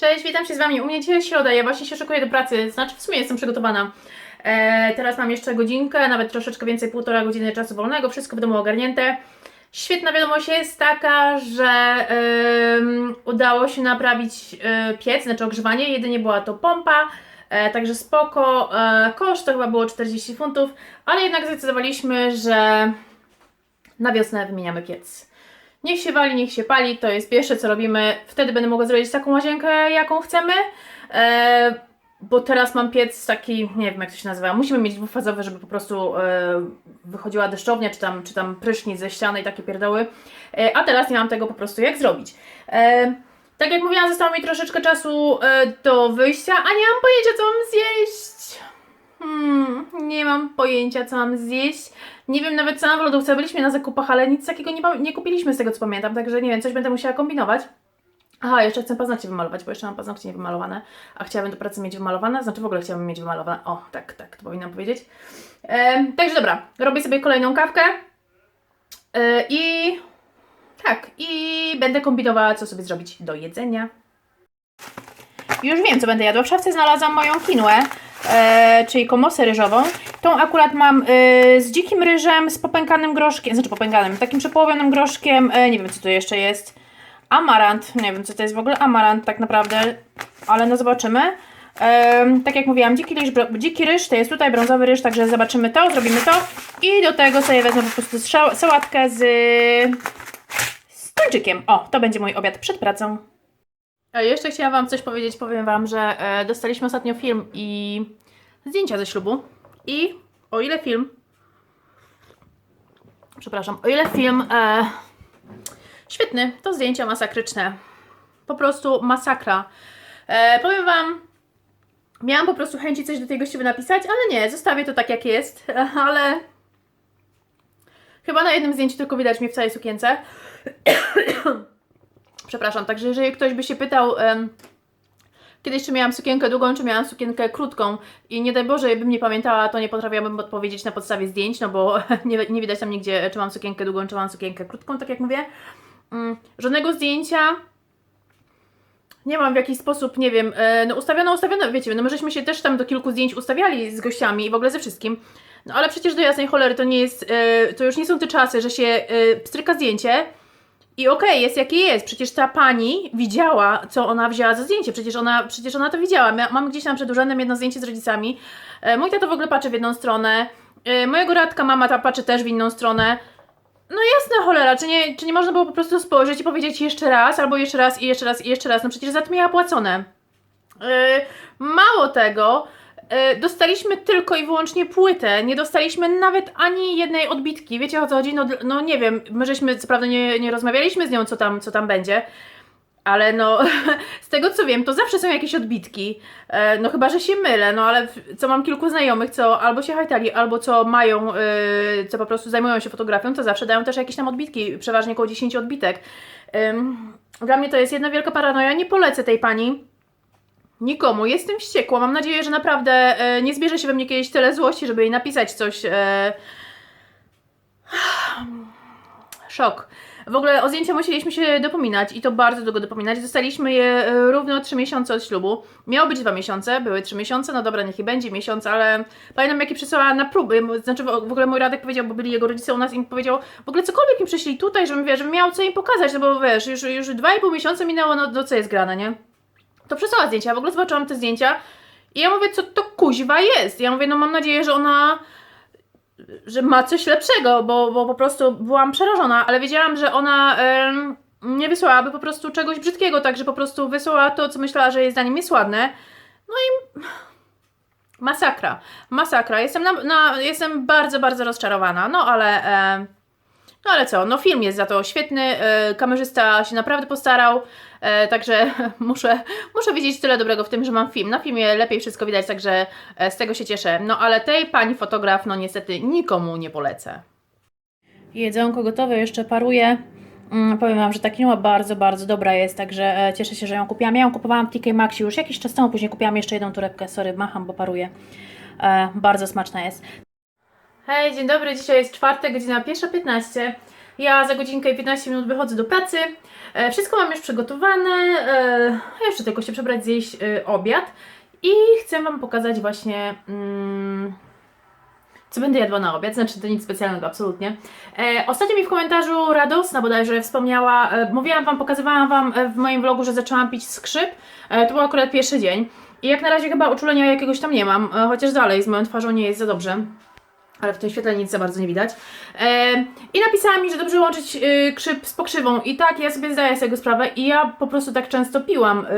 Cześć, witam się z Wami. U mnie dzisiaj jest środa, ja właśnie się szykuję do pracy, znaczy w sumie jestem przygotowana. E, teraz mam jeszcze godzinkę, nawet troszeczkę więcej, półtora godziny czasu wolnego, wszystko w domu ogarnięte. Świetna wiadomość jest taka, że udało się naprawić e, piec, znaczy ogrzewanie, jedynie była to pompa, e, także spoko. E, koszt to chyba było 40 funtów, ale jednak zdecydowaliśmy, że na wiosnę wymieniamy piec. Niech się wali, niech się pali, to jest pierwsze co robimy. Wtedy będę mogła zrobić taką łazienkę, jaką chcemy. E, bo teraz mam piec taki, nie wiem jak to się nazywa, musimy mieć dwufazowy, żeby po prostu e, wychodziła deszczownia, czy tam, czy tam prysznic ze ściany i takie pierdoły. E, a teraz nie mam tego po prostu jak zrobić. E, tak jak mówiłam, zostało mi troszeczkę czasu e, do wyjścia, a nie mam pojęcia co mam zjeść. Hmm, nie mam pojęcia co mam zjeść. Nie wiem nawet co mam w lodówce, byliśmy na zakupach, ale nic takiego nie, nie kupiliśmy z tego co pamiętam, także nie wiem, coś będę musiała kombinować. Aha, jeszcze chcę paznokcie wymalować, bo jeszcze mam paznokcie niewymalowane, a chciałabym do pracy mieć wymalowane, znaczy w ogóle chciałabym mieć wymalowane. O, tak, tak, to powinnam powiedzieć. Także dobra, robię sobie kolejną kawkę e, i tak, i będę kombinowała, co sobie zrobić do jedzenia. Już wiem, co będę jadła. W szafce znalazłam moją kinłę, e, czyli komosę ryżową. Tą akurat mam e, z dzikim ryżem, z popękanym groszkiem, znaczy popękanym, takim przepołowionym groszkiem, e, nie wiem co to jeszcze jest. Amarant, nie wiem co to jest w ogóle amarant tak naprawdę, ale no zobaczymy. E, tak jak mówiłam, dziki ryż, dziki ryż to jest tutaj brązowy ryż, także zobaczymy to, zrobimy to. I do tego sobie wezmę po prostu sałatkę z, z tuńczykiem. O, to będzie mój obiad przed pracą. A jeszcze chciałam Wam coś powiedzieć. Powiem Wam, że e, dostaliśmy ostatnio film i zdjęcia ze ślubu. I o ile film. Przepraszam, o ile film e, świetny, to zdjęcia masakryczne. Po prostu masakra. E, powiem Wam, miałam po prostu chęci coś do tej gościowy napisać, ale nie, zostawię to tak jak jest. Ale chyba na jednym zdjęciu tylko widać mnie w całej sukience. Przepraszam, także jeżeli ktoś by się pytał, em, kiedyś czy miałam sukienkę długą, czy miałam sukienkę krótką i nie daj Boże, bym nie pamiętała, to nie potrafiłabym odpowiedzieć na podstawie zdjęć, no bo nie, nie widać tam nigdzie, czy mam sukienkę długą, czy mam sukienkę krótką, tak jak mówię. Mm, żadnego zdjęcia nie mam w jakiś sposób, nie wiem, e, no ustawiono, ustawiono, wiecie, no my żeśmy się też tam do kilku zdjęć ustawiali z gościami i w ogóle ze wszystkim. No ale przecież do jasnej cholery to nie jest, e, to już nie są te czasy, że się e, pstryka zdjęcie, i okej, jest jakie jest. Przecież ta pani widziała, co ona wzięła za zdjęcie. Przecież ona, przecież ona to widziała. Mam gdzieś tam przed urzędem jedno zdjęcie z rodzicami. E, mój tato w ogóle patrzy w jedną stronę. E, mojego radka mama ta patrzy też w inną stronę. No jasna cholera, czy nie, czy nie można było po prostu spojrzeć i powiedzieć jeszcze raz, albo jeszcze raz i jeszcze raz i jeszcze raz. No przecież za to miała płacone. E, mało tego, dostaliśmy tylko i wyłącznie płytę, nie dostaliśmy nawet ani jednej odbitki. Wiecie o co chodzi? No, no nie wiem, my żeśmy co prawda nie, nie rozmawialiśmy z nią, co tam, co tam będzie. Ale no, z tego co wiem, to zawsze są jakieś odbitki. E, no chyba, że się mylę, no ale co mam kilku znajomych, co albo się hajtali, albo co mają, e, co po prostu zajmują się fotografią, to zawsze dają też jakieś tam odbitki, przeważnie około 10 odbitek. Dla mnie to jest jedna wielka paranoja, nie polecę tej pani. Nikomu. Jestem wściekła. Mam nadzieję, że naprawdę e, nie zbierze się we mnie kiedyś tyle złości, żeby jej napisać coś. E... Szok. W ogóle o zdjęcia musieliśmy się dopominać i to bardzo długo dopominać. Dostaliśmy je e, równo 3 miesiące od ślubu. Miało być 2 miesiące, były 3 miesiące, no dobra, niech i będzie miesiąc, ale pamiętam jakie przysłała na próby. Znaczy w ogóle mój Radek powiedział, bo byli jego rodzice u nas i mi powiedział, w ogóle cokolwiek mi przyszli tutaj, żebym, wiesz, żebym miał co im pokazać, no bo wiesz, już, już 2,5 miesiąca minęło, no, no co jest grane, nie? To przesłała zdjęcia, w ogóle zobaczyłam te zdjęcia i ja mówię, co to kuźwa jest? Ja mówię, no mam nadzieję, że ona że ma coś lepszego, bo, bo po prostu byłam przerażona, ale wiedziałam, że ona em, nie wysłałaby po prostu czegoś brzydkiego, także po prostu wysłała to, co myślała, że jej zdaniem jest ładne. No i masakra, masakra. Jestem, na, na, jestem bardzo, bardzo rozczarowana, no ale... em, no ale co, no film jest za to świetny, e, kamerzysta się naprawdę postarał, e, także muszę, muszę widzieć tyle dobrego w tym, że mam film. Na filmie lepiej wszystko widać, także e, z tego się cieszę. No ale tej pani fotograf, no niestety nikomu nie polecę. Jedzonko gotowe, jeszcze paruje. Mm, powiem Wam, że ta quinoa bardzo, bardzo dobra jest, także cieszę się, że ją kupiłam. Ja ją kupowałam w TK Maxi już jakiś czas temu, później kupiłam jeszcze jedną torebkę, sorry, macham, bo paruje. Bardzo smaczna jest. Hej, dzień dobry, dzisiaj jest czwartek, godzina 1.15. Ja za godzinkę i 15 minut wychodzę do pracy. E, wszystko mam już przygotowane. E, jeszcze tylko się przebrać, zjeść e, obiad. I chcę Wam pokazać właśnie. Mm, co będę jadła na obiad, znaczy to nic specjalnego, absolutnie. Ostatnio mi w komentarzu Radosna bodajże wspomniała, mówiłam Wam, pokazywałam Wam w moim vlogu, że zaczęłam pić skrzyp. To był akurat pierwszy dzień. I jak na razie chyba uczulenia jakiegoś tam nie mam, chociaż dalej z moją twarzą nie jest za dobrze. Ale w tym świetle nic za bardzo nie widać. I napisała mi, że dobrze łączyć e, krzyp z pokrzywą. I tak, ja sobie zdaję z tego sprawę. I ja po prostu tak często piłam. E,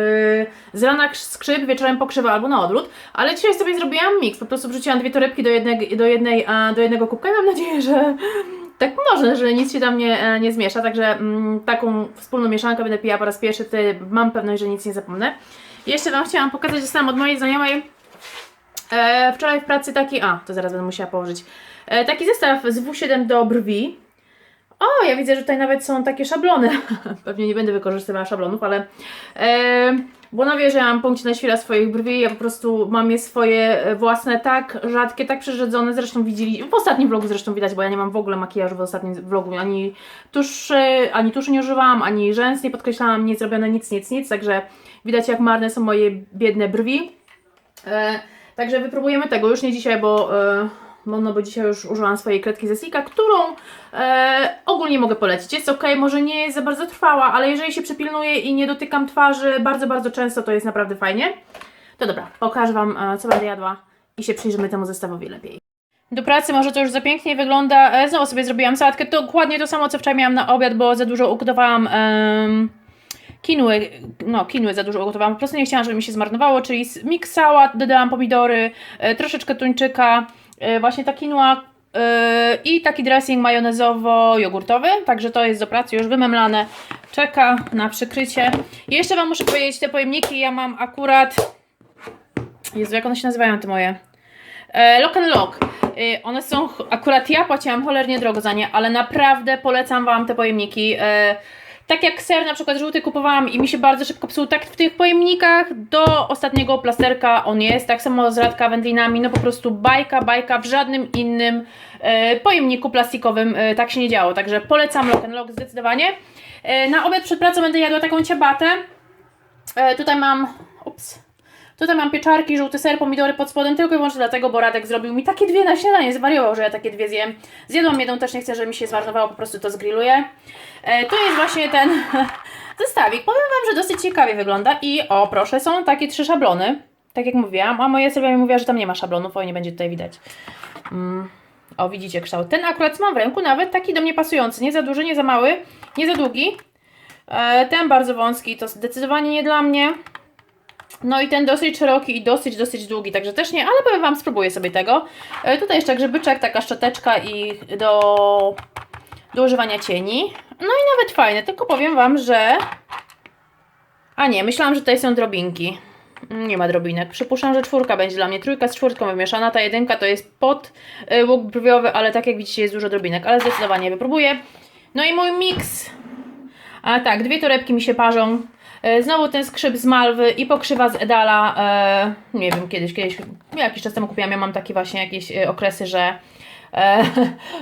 z rana krz- skrzyp, wieczorem pokrzywa albo na odwrót. Ale dzisiaj sobie zrobiłam miks. Po prostu wrzuciłam dwie torebki do, do, jednej, a, do jednego kubka i mam nadzieję, że tak może, że nic się tam nie, e, nie zmiesza. Także mm, taką wspólną mieszankę będę pijała po raz pierwszy. Wtedy mam pewność, że nic nie zapomnę. Jeszcze Wam chciałam pokazać, dostałam od mojej znajomej E, wczoraj w pracy taki, a to zaraz będę musiała położyć, e, taki zestaw z W7 do brwi. O, ja widzę, że tutaj nawet są takie szablony. Pewnie nie będę wykorzystywała szablonów, ale e, bo ona wie, że ja mam punkcie na świra swoich brwi, ja po prostu mam je swoje e, własne, tak rzadkie, tak przerzedzone, zresztą widzieli, w ostatnim vlogu zresztą widać, bo ja nie mam w ogóle makijażu w ostatnim vlogu, ani tuszy, ani tuszy nie używałam, ani rzęs nie podkreślałam, nie zrobione nic, nic, nic, także widać jak marne są moje biedne brwi. E, Także wypróbujemy tego, już nie dzisiaj, bo, e, bo, no, bo dzisiaj już użyłam swojej kredki ze Sika, którą e, ogólnie mogę polecić. Jest ok, może nie jest za bardzo trwała, ale jeżeli się przypilnuję i nie dotykam twarzy bardzo, bardzo często, to jest naprawdę fajnie. To dobra, pokażę Wam, e, co będę jadła i się przyjrzymy temu zestawowi lepiej. Do pracy może to już za pięknie wygląda. Znowu sobie zrobiłam sałatkę. Dokładnie to samo, co wczoraj miałam na obiad, bo za dużo ugotowałam kinły, no kinły za dużo ugotowałam, po prostu nie chciałam, żeby mi się zmarnowało, czyli miks sałat, dodałam pomidory, e, troszeczkę tuńczyka, e, właśnie ta kinła e, i taki dressing majonezowo-jogurtowy, także to jest do pracy już wymemlane, czeka na przykrycie. Jeszcze Wam muszę powiedzieć, te pojemniki ja mam akurat, Jezu, jak one się nazywają te moje? Lock and Lock. One są, akurat ja płaciłam cholernie drogo za nie, ale naprawdę polecam Wam te pojemniki. Tak jak ser na przykład żółty kupowałam i mi się bardzo szybko psuł, tak w tych pojemnikach do ostatniego plasterka on jest. Tak samo z radka wędlinami, no po prostu bajka, bajka, w żadnym innym e, pojemniku plastikowym e, tak się nie działo. Także polecam Lock Lock zdecydowanie. E, na obiad przed pracą będę jadła taką ciabatę. E, tutaj mam, ups, Tutaj mam pieczarki, żółty ser, pomidory pod spodem, tylko i wyłącznie dlatego, bo Radek zrobił mi takie dwie na śniadanie, zwariował, że ja takie dwie zjem. Zjadłam jedną, też nie chcę, żeby mi się zmarnowało, po prostu to zgrilluję. E, to jest właśnie ten zestawik. Powiem Wam, że dosyć ciekawie wygląda i o, proszę, są takie trzy szablony, tak jak mówiłam, a moja Sylwia mi mówiła, że tam nie ma szablonów, o, nie będzie tutaj widać. Mm. O, widzicie kształt. Ten akurat mam w ręku, nawet taki do mnie pasujący, nie za duży, nie za mały, nie za długi. E, ten bardzo wąski, to zdecydowanie nie dla mnie. No i ten dosyć szeroki i dosyć, dosyć długi, także też nie, ale powiem Wam, spróbuję sobie tego. E, tutaj jeszcze grzybyczek, taka szczoteczka i do, do używania cieni. No i nawet fajne, tylko powiem Wam, że... A nie, myślałam, że tutaj są drobinki. Nie ma drobinek. Przypuszczam, że czwórka będzie dla mnie. Trójka z czwórką wymieszana. Ta jedynka to jest pod y, łuk brwiowy, ale tak jak widzicie jest dużo drobinek. Ale zdecydowanie wypróbuję. No i mój miks. A tak, dwie torebki mi się parzą. E, Znowu ten skrzyp z Malwy i pokrzywa z Edala. E, nie wiem, kiedyś, kiedyś, jakiś czas temu kupiłam. Ja mam takie właśnie jakieś e, okresy, że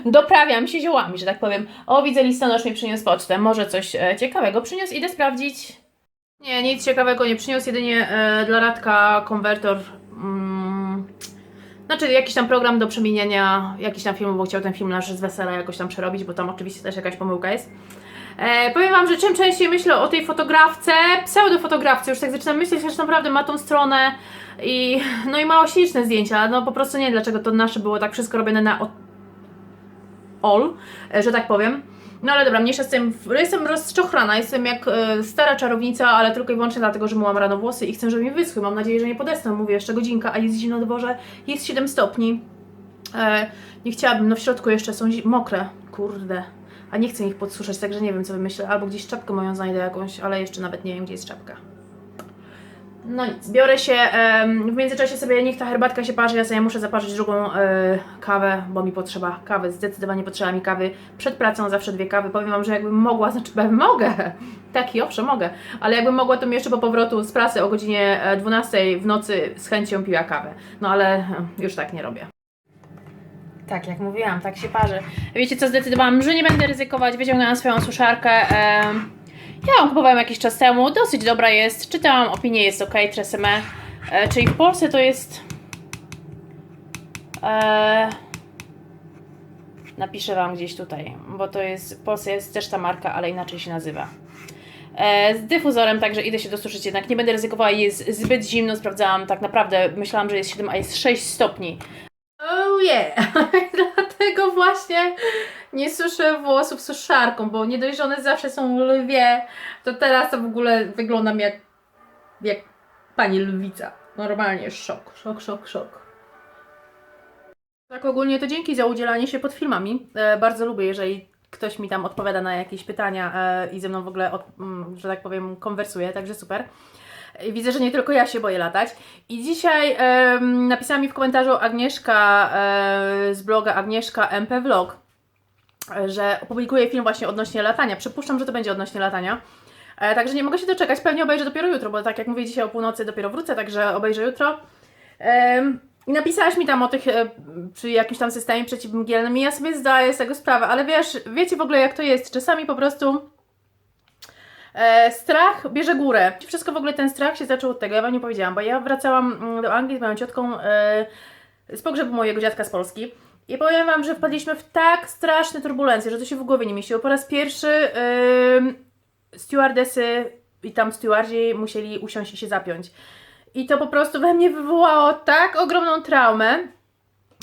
doprawiam się ziołami, że tak powiem. O, widzę, listonosz mi przyniósł pocztę. Może coś ciekawego przyniósł. Idę sprawdzić. Nie, nic ciekawego nie przyniósł. Jedynie dla Radka konwertor. Mm, znaczy jakiś tam program do przemieniania jakiś tam filmu, bo chciał ten film nasz z wesela jakoś tam przerobić, bo tam oczywiście też jakaś pomyłka jest. E, powiem Wam, że czym częściej myślę o tej fotografce, pseudofotografce, już tak zaczynam myśleć, że naprawdę ma tą stronę i no i ma śliczne zdjęcia, no po prostu nie wiem dlaczego to nasze było tak wszystko robione na all, e, że tak powiem. No ale dobra, mniejsza z tym, jestem rozczochrana, jestem jak e, stara czarownica, ale tylko i wyłącznie dlatego, że myłam rano włosy i chcę, żeby mi wyschły. Mam nadzieję, że nie podesnę, mówię jeszcze godzinka, a jest zimno na dworze, jest 7 stopni. E, nie chciałabym, no w środku jeszcze są mokre, kurde. A nie chcę ich podsuszać, także nie wiem co wymyślę. Albo gdzieś czapkę moją znajdę jakąś, ale jeszcze nawet nie wiem gdzie jest czapka. No nic, biorę się, w międzyczasie sobie niech ta herbatka się parzy, ja sobie muszę zaparzyć drugą e, kawę, bo mi potrzeba kawy, zdecydowanie potrzeba mi kawy. Przed pracą zawsze dwie kawy, powiem Wam, że jakbym mogła, znaczy mogę, tak i owszem mogę, ale jakbym mogła, to mi jeszcze po powrotu z pracy o godzinie e, 12 w nocy z chęcią piła kawę. No ale e, już tak nie robię. Tak, jak mówiłam, tak się parzy. Wiecie co, zdecydowałam, że nie będę ryzykować, wyciągnęłam swoją suszarkę. ja ją kupowałam jakiś czas temu, dosyć dobra jest, czytałam opinię, jest ok, Tresemme. E, czyli w Polsce to jest... E, napiszę Wam gdzieś tutaj, bo to jest, w Polsce jest też ta marka, ale inaczej się nazywa. E, z dyfuzorem, także idę się dosuszyć, jednak nie będę ryzykowała, jest zbyt zimno, sprawdzałam tak naprawdę, myślałam, że jest 7, a jest 6 stopni. Yeah! Dlatego właśnie nie suszę włosów suszarką, bo nie dość, że one zawsze są lwie, to teraz to w ogóle wyglądam jak, jak pani lwica. Normalnie szok, szok, szok, szok. Tak ogólnie to dzięki za udzielanie się pod filmami. E, bardzo lubię, jeżeli ktoś mi tam odpowiada na jakieś pytania e, i ze mną w ogóle, od, mm, że tak powiem, konwersuje, także super. Widzę, że nie tylko ja się boję latać. I dzisiaj napisała mi w komentarzu Agnieszka e, z bloga Agnieszka MP Vlog, e, że opublikuje film właśnie odnośnie latania. Przypuszczam, że to będzie odnośnie latania. E, także nie mogę się doczekać. Pewnie obejrzę dopiero jutro, bo tak jak mówię, dzisiaj o północy dopiero wrócę, także obejrzę jutro. I napisałaś mi tam o tych, e, przy jakimś tam systemie przeciwmgielnym i ja sobie zdaję z tego sprawę, ale wiesz, wiecie w ogóle jak to jest. Czasami po prostu E, strach bierze górę. Wszystko w ogóle ten strach się zaczął od tego, ja Wam nie powiedziałam, bo ja wracałam mm, do Anglii z moją ciotką e, z pogrzebu mojego dziadka z Polski. I powiem Wam, że wpadliśmy w tak straszne turbulencje, że to się w głowie nie mieściło. Po raz pierwszy yy, stewardesy i tam stewardzi musieli usiąść i się zapiąć. I to po prostu we mnie wywołało tak ogromną traumę,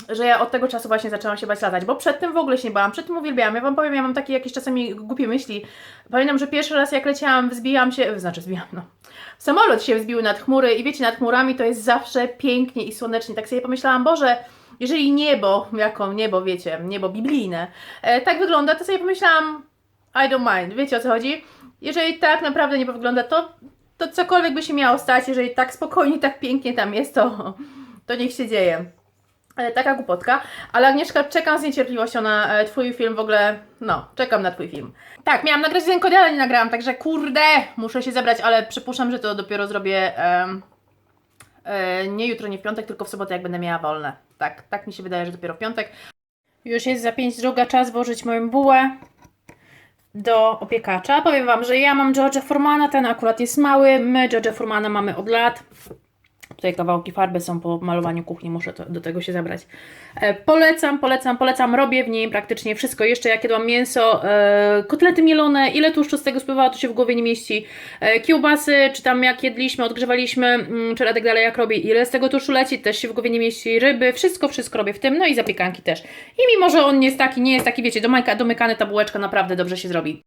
że ja od tego czasu właśnie zaczęłam się bać latać, bo przedtem w ogóle się nie bałam, przedtem uwielbiałam. Ja Wam powiem, ja mam takie jakieś czasami głupie myśli. Pamiętam, że pierwszy raz jak leciałam, wzbijałam się, znaczy wzbijałam, no. Samolot się wzbił nad chmury i wiecie, nad chmurami to jest zawsze pięknie i słonecznie. Tak sobie pomyślałam, Boże, jeżeli niebo, jako niebo, wiecie, niebo biblijne, e, tak wygląda, to sobie pomyślałam, I don't mind, wiecie o co chodzi? Jeżeli tak naprawdę niebo wygląda, to, to cokolwiek by się miało stać, jeżeli tak spokojnie, tak pięknie tam jest, to, to niech się dzieje. E, Taka głupotka, ale Agnieszka, czekam z niecierpliwością na e, Twój film, w ogóle, no, czekam na Twój film. Tak, miałam nagrać jeden kod, ale nie nagrałam, także kurde, muszę się zebrać, ale przypuszczam, że to dopiero zrobię em, e, nie jutro, nie w piątek, tylko w sobotę, jak będę miała wolne. Tak, tak mi się wydaje, że dopiero w piątek. Już jest za 5 druga, czas włożyć moją bułę do opiekacza. Powiem Wam, że ja mam George'a Formana, ten akurat jest mały, my George'a Formana mamy od lat. Tutaj kawałki farby są po malowaniu kuchni, muszę to, do tego się zabrać. E, polecam, polecam, polecam. Robię w niej praktycznie wszystko. Jeszcze jak jadłam mięso, e, kotlety mielone, ile tłuszczu z tego spływało, to się w głowie nie mieści. E, kiełbasy, czy tam jak jedliśmy, odgrzewaliśmy, mm, czy Radek dalej jak robi, ile z tego tłuszczu leci, też się w głowie nie mieści. Ryby, wszystko, wszystko robię w tym, no i zapiekanki też. I mimo, że on nie jest taki, nie jest taki, wiecie, domyka, domykany, ta bułeczka naprawdę dobrze się zrobi.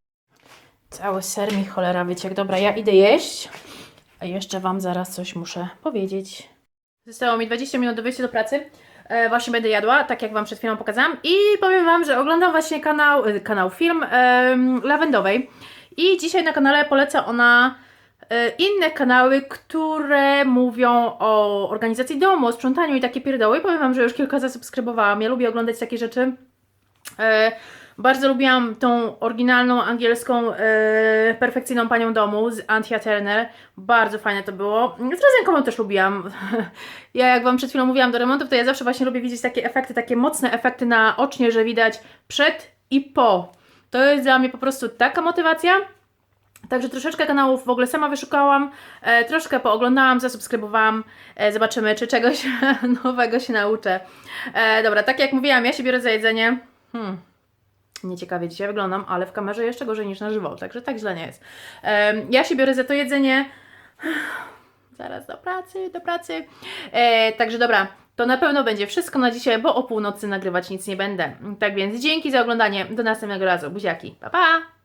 Cały ser mi cholera, wiecie jak dobra, ja idę jeść. A jeszcze Wam zaraz coś muszę powiedzieć. Zostało mi 20 minut do wyjścia do pracy. E, właśnie będę jadła, tak jak Wam przed chwilą pokazałam. I powiem Wam, że oglądam właśnie kanał, e, kanał film em, Lawendowej. I dzisiaj na kanale poleca ona e, inne kanały, które mówią o organizacji domu, o sprzątaniu i takie pierdoły. Powiem Wam, że już kilka zasubskrybowałam. Ja lubię oglądać takie rzeczy. Bardzo lubiłam tą oryginalną angielską e, perfekcyjną panią domu z Antia Turner. Bardzo fajne to było. Z Rozenką też lubiłam. ja jak Wam przed chwilą mówiłam do remontów, to ja zawsze właśnie lubię widzieć takie efekty, takie mocne efekty na ocznie, że widać przed i po. To jest dla mnie po prostu taka motywacja. Także troszeczkę kanałów w ogóle sama wyszukałam, e, troszkę pooglądałam, zasubskrybowałam, e, zobaczymy, czy czegoś nowego się nauczę. E, dobra, tak jak mówiłam, ja się biorę za jedzenie. Hmm. Nieciekawie dzisiaj wyglądam, ale w kamerze jeszcze gorzej niż na żywo, także tak źle nie jest. Em, ja się biorę za to jedzenie. Zaraz do pracy, do pracy. E, także dobra, to na pewno będzie wszystko na dzisiaj, bo o północy nagrywać nic nie będę. Tak więc dzięki za oglądanie. Do następnego razu. Buziaki. Pa, pa!